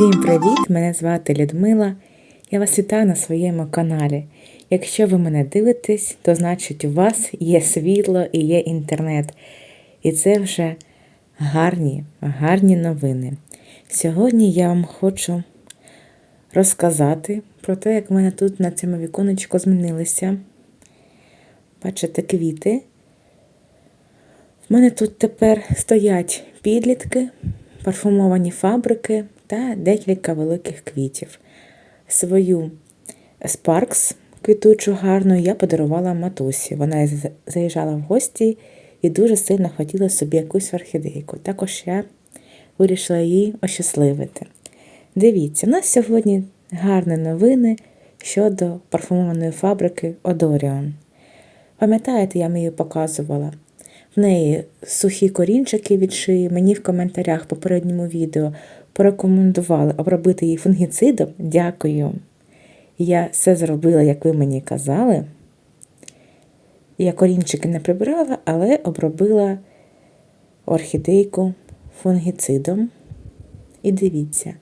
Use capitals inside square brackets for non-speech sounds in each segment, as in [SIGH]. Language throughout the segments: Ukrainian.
Всім привіт! Мене звати Людмила. Я вас вітаю на своєму каналі. Якщо ви мене дивитесь, то значить у вас є світло і є інтернет. І це вже гарні, гарні новини. Сьогодні я вам хочу розказати про те, як в мене тут на цьому віконечку змінилися. Бачите, квіти. В мене тут тепер стоять підлітки, парфумовані фабрики та декілька великих квітів. Свою Sparks квітучу гарну я подарувала матусі. Вона заїжджала в гості і дуже сильно хотіла собі якусь орхідейку. Також я вирішила її ощасливити. Дивіться, у нас сьогодні гарні новини щодо парфумованої фабрики Одоріон. Пам'ятаєте, я її показувала? В неї сухі корінчики від шиї. Мені в коментарях в попередньому відео порекомендували обробити її фунгіцидом. Дякую. Я все зробила, як ви мені казали. Я корінчики не прибирала, але обробила орхідейку фунгіцидом. І дивіться,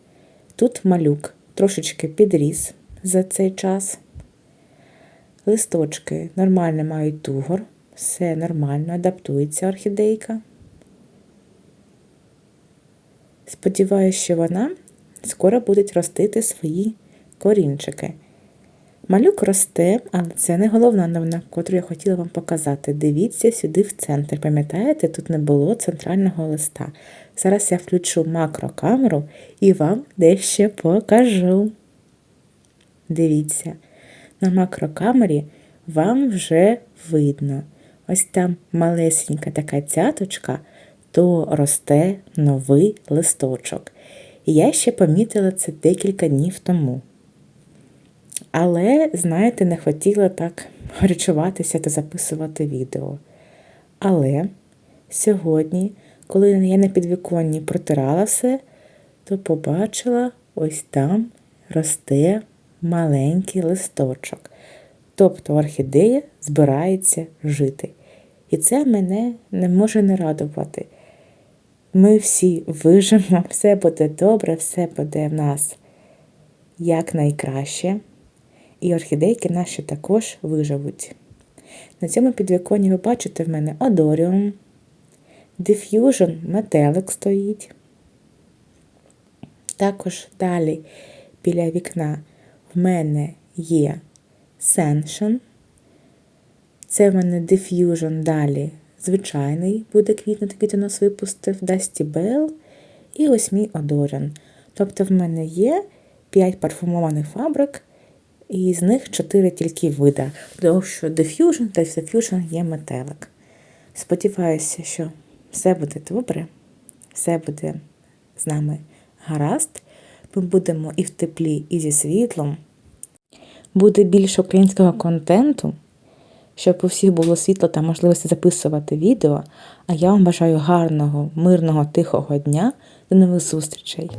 тут малюк трошечки підріс за цей час. Листочки нормально мають тугор, все нормально, адаптується орхідейка. Сподіваюся, що вона скоро буде ростити свої корінчики. Малюк росте, але це не головна новина, яку я хотіла вам показати. Дивіться сюди в центр. Пам'ятаєте, тут не було центрального листа. Зараз я включу макрокамеру і вам дещо покажу. Дивіться, на макрокамері вам вже видно. Ось там малесенька така цяточка, то росте новий листочок. І я ще помітила це декілька днів тому. Але, знаєте, не хотіла так гарячуватися та записувати відео. Але сьогодні, коли я на підвіконні протирала все, то побачила ось там росте маленький листочок. Тобто орхідея збирається жити. І це мене не може не радувати. Ми всі вижимо, [LAUGHS] все буде добре, все буде в нас якнайкраще. І орхідейки наші також виживуть. На цьому підвіконні ви бачите в мене Одоріум, Diffusion метелик стоїть. Також далі біля вікна в мене є Sensation. Це в мене Diffusion далі звичайний буде квітнути, нас випустив, Dusty Bell і ось мій Одоріон. Тобто в мене є 5 парфумованих фабрик, і з них 4 тільки вида. Тому що Diffusion та Diffusion є метелик. Сподіваюся, що все буде добре, все буде з нами гаразд. Ми будемо і в теплі, і зі світлом. Буде більше українського контенту, щоб у всіх було світло та можливості записувати відео. А я вам бажаю гарного, мирного, тихого дня. До нових зустрічей!